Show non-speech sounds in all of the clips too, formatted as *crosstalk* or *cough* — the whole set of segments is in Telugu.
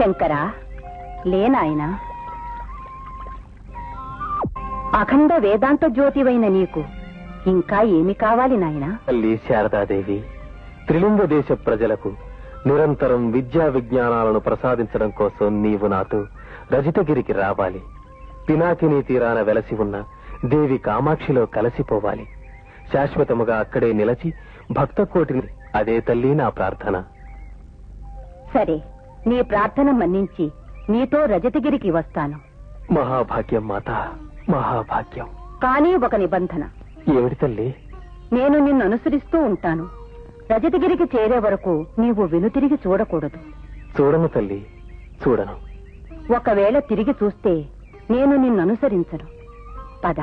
శంకరా లేనాయనా అఖండ వేదాంత జ్యోతివైన నీకు ఇంకా ఏమి కావాలి నాయనా? తల్లి శారదాదేవి త్రిలింగ దేశ ప్రజలకు నిరంతరం విద్యా విజ్ఞానాలను ప్రసాదించడం కోసం నీవు నాతో రజితగిరికి రావాలి. పినాకిని తీరాన వెలసి ఉన్న దేవి కామాక్షిలో కలిసిపోవాలి. శాశ్వతముగా అక్కడే నిలచి భక్త కోటిని అదే తల్లి నా ప్రార్థన. సరే. నీ ప్రార్థన మన్నించి నీతో రజతగిరికి వస్తాను. మహాభాగ్యం మాత. మహాభాగ్యం. కానీ ఒక నిబంధన. ఏమిటి తల్లి? నేను నిన్ను అనుసరిస్తూ ఉంటాను. రజతగిరికి చేరే వరకు నీవు వెనుతిరిగి చూడకూడదు. చూడను తల్లి చూడను. ఒకవేళ తిరిగి చూస్తే నేను నిన్ను అనుసరించను. పద.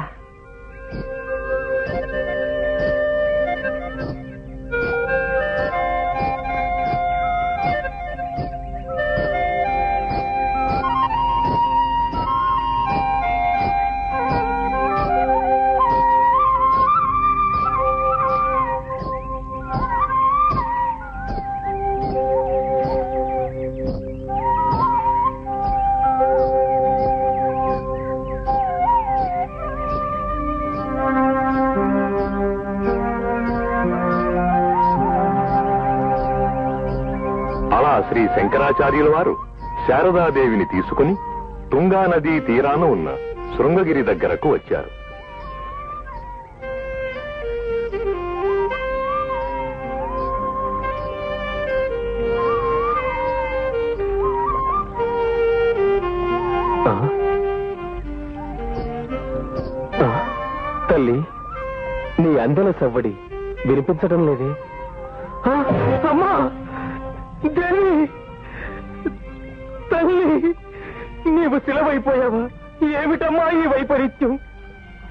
శ్రీ శంకరాచార్యుల వారు శారదాదేవిని తీసుకుని తుంగానదీ తీరాన ఉన్న శృంగగిరి దగ్గరకు వచ్చారు. తల్లి నీ అందల సవ్వడి వినిపించడం లేదే. అమ్మా! నీవు శిలవైపోయావా ఏమిటమ్మా ఈ వైపరీత్యం?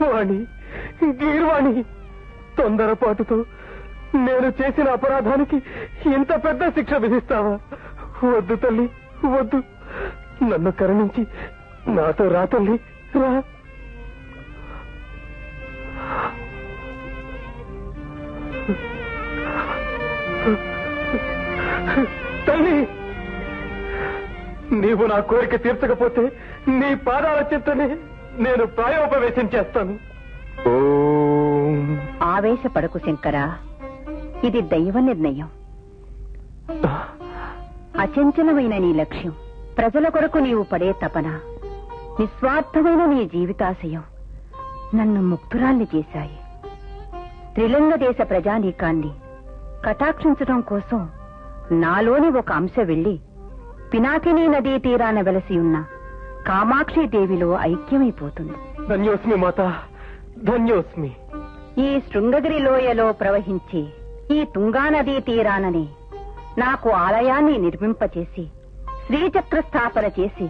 వాణి గీర్వాణి తొందరపాటుతో నేను చేసిన అపరాధానికి ఇంత పెద్ద శిక్ష విధిస్తావా? వద్దు తల్లి వద్దు. నన్ను కరుణించి నాతో రా తల్లి రా. తల్లి! నీవు నా కోరిక తీర్చకపోతే నీ పాదాల చెత్తని నేను ప్రాయోపవేశం చేస్తాను. ఓం. ఆవేశపడకు శంకరా. ఇది దైవ నిర్ణయం. అచంచలమైన నీ లక్ష్యం. ప్రజల కొరకు నీవు పడే తపన. నిస్వార్థమైన నీ జీవితాశయం. నన్ను ముక్తురాల్ని చేశాయి. త్రిలింగ దేశ ప్రజానీకాన్ని కటాక్షించడం కోసం నాలోని ఒక అంశ వెళ్ళి పినాకిని నదీ తీరాన వెలసి ఉన్న కామాక్షి దేవిలో ఐక్యమైపోతుంది. ధన్యోస్మి మాత ధన్యోస్మి. ఈ శృంగగిరి లోయలో ప్రవహించే ఈ తుంగానదీ తీరానని నాకు ఆలయాన్ని నిర్మింపచేసి శ్రీచక్ర స్థాపన చేసి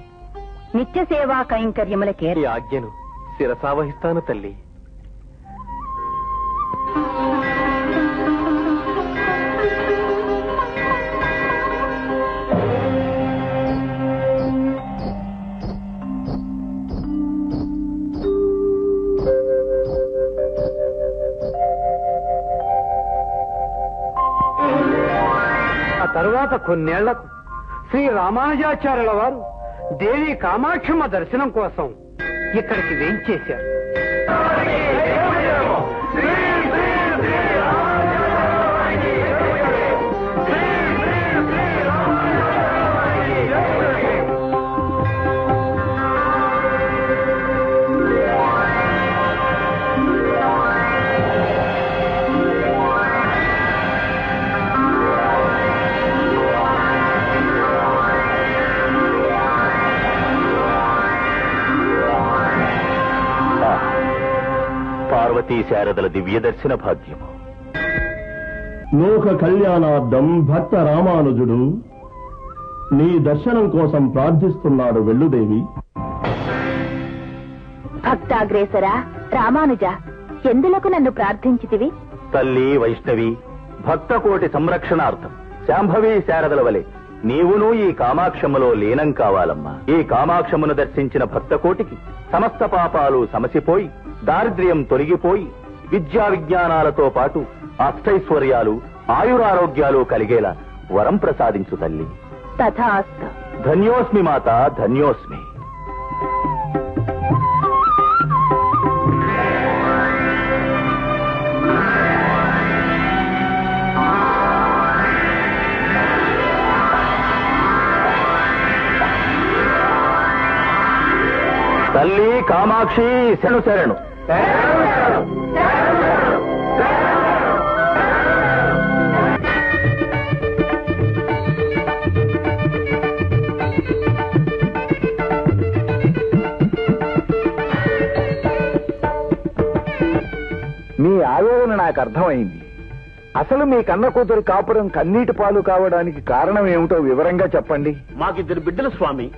నిత్య సేవా కైంకర్యములకే ఆజ్ఞను శిరసావహిస్తాను తల్లి. కొన్నేళ్ళకు శ్రీ రామానుజాచార్యుల వారు దేవి కామాక్షమ్మ దర్శనం కోసం ఇక్కడికి వేంచేశారు. పార్వతీ శారదల దివ్య దర్శన భాగ్యము. లోక కళ్యాణార్థం భక్త రామానుజుడు నీ దర్శనం కోసం ప్రార్థిస్తున్నాడు వెల్లుదేవి. భక్తాగ్రేసరా రామానుజ ఎందులకు నన్ను ప్రార్థించితివి? తల్లి వైష్ణవి భక్త కోటి సంరక్షణార్థం. శాంభవి శారదల వలె నీవును ఈ కామాక్షములో లీనం కావాలమ్మా. ఈ కామాక్షమును దర్శించిన భక్త కోటికి సమస్త పాపాలు సమసిపోయి దారిద్ర్యం తొలగిపోయి విద్యా విజ్ఞానాలతో పాటు అష్టైశ్వర్యాలు ఆయురారోగ్యాలు కలిగేలా వరం ప్రసాదించు తల్లి. తథాస్తు. ధన్యోస్మి మాత ధన్యోస్మి. తల్లి కామాక్షి శరణు శరణు. మీ ఆవేదన నాకు అర్థమైంది. అసలు మీ కన్న కూతురు కాపురం కన్నీటి పాలు కావడానికి కారణం ఏమిటో వివరంగా చెప్పండి. మాకిద్దరు బిడ్డలు స్వామి.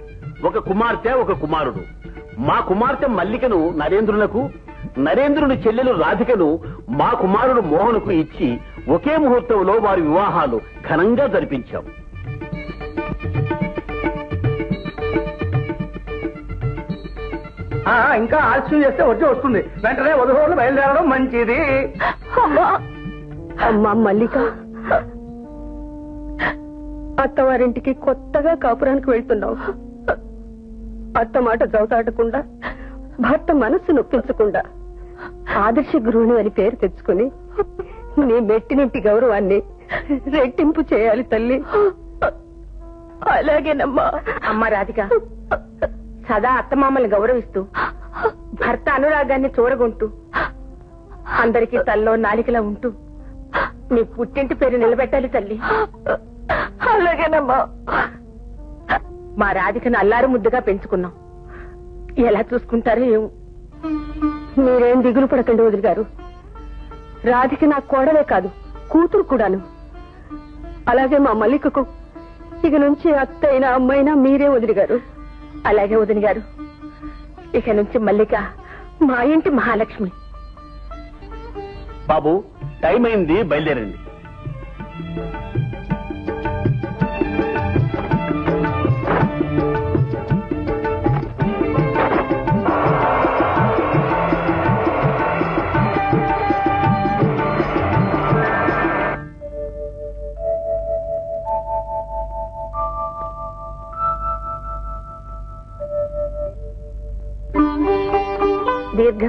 ఒక కుమార్తె ఒక కుమారుడు. మా కుమార్తె మల్లికను నరేంద్రులకు నరేంద్రుని చెల్లెలు రాధికను మా కుమారుడు మోహన్కు ఇచ్చి ఒకే ముహూర్తంలో వారి వివాహాలు ఘనంగా జరిపించాం. ఇంకా ఆలస్యం చేస్తే వచ్చి వస్తుంది. వెంటనే వధువులు బయలుదేరడం మంచిది. అమ్మా మల్లిక. అత్తవారింటికి కొత్తగా కాపురానికి వెళ్తున్నావు. అత్త మాట జవతాడకుండా భర్త మనస్సు నొప్పించకుండా ఆదర్శ గృహిణి అని పేరు తెచ్చుకుని నీ మెట్టినింటి గౌరవాన్ని రెట్టింపు చేయాలి తల్లి. అలాగేనమ్మా. అమ్మ రాధిక సదా అత్తమామల్ని గౌరవిస్తూ భర్త అనురాగాన్ని చూరగొంటూ అందరికీ తల్లో నాలికలా ఉంటూ నీ పుట్టింటి పేరు నిలబెట్టాలి తల్లి. అలాగేనమ్మా. మా రాధికను అల్లారు ముద్దుగా పెంచుకున్నాం. ఎలా చూసుకుంటారో ఏమో. మీరేం దిగులు పడకండి వదిలి గారు. రాధిక నా కోడలే కాదు కూతురు కూడాను. అలాగే మా మల్లికకు ఇక నుంచి అత్త అయినా అమ్మైనా మీరే వదిలి గారు. అలాగే వదిలి గారు. ఇక నుంచి మల్లిక మా ఇంటి మహాలక్ష్మి. బాబు టైం అయింది బయలుదేరండి.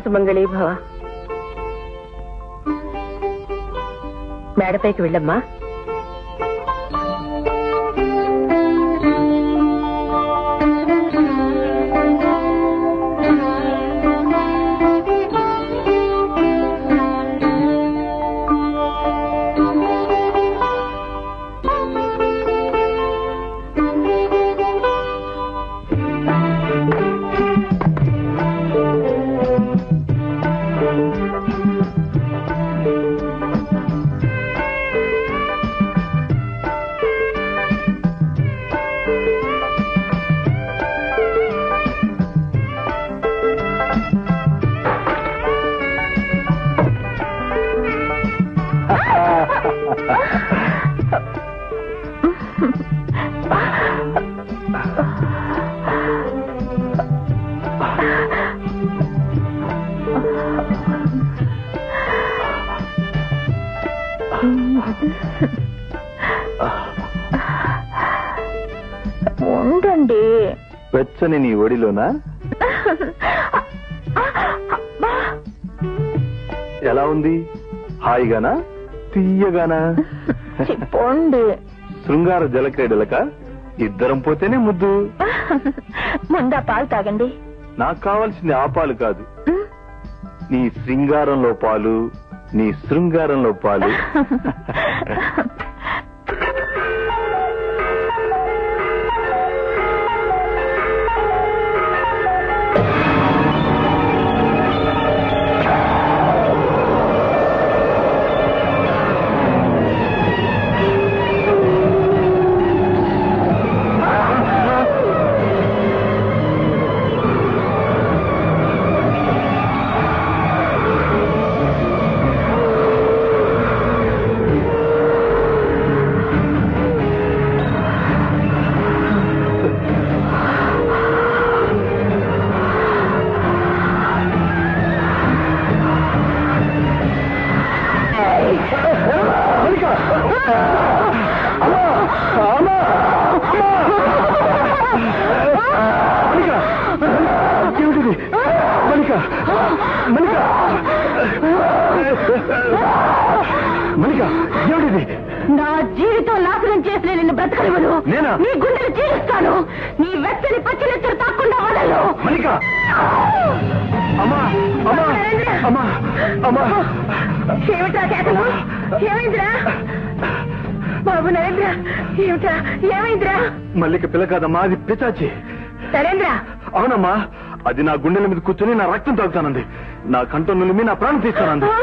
సుమంగళీ భవ మేడపైకి వెళ్ళమ్మా ఉండండి. వెచ్చని నీ ఒడిలోనా? ఎలా ఉంది? హాయిగానా? తీయగానా? చెప్పండి. శృంగార జలక్రీడలక? ఇద్దరం పోతేనే ముద్దు. ముందా పాలు తాగండి. నాకు కావాల్సింది ఆ పాలు కాదు. నీ శృంగారంలో పాలు నీ శృంగారంలో పాలు. *laughs* మల్లిక ఏమిటిది? నా జీవితం నాశనం చేసిన నిన్ను బ్రతకనివ్వను. నేనా? నీ గుండెలు చీరుస్తాను నీ వెచ్చని పచ్చినెత్తరు తాకుండా వదలు మల్లిక! అమ్మా అమ్మా అమ్మా అమ్మా! ఏమిట్రా చేతను ఏమైందిరా? బాబు నరేంద్ర ఏమిట్రా? ఏమైందిరా? మల్లిక పిల్ల కాదమ్మా అది పిచాచి నరేంద్ర! అవునమ్మా అది నా గుండెల మీద కూర్చొని నా రక్తం తాగుతానంది. నా కంఠం నులిమి నా ప్రాణం తీస్తానంది. ఆ?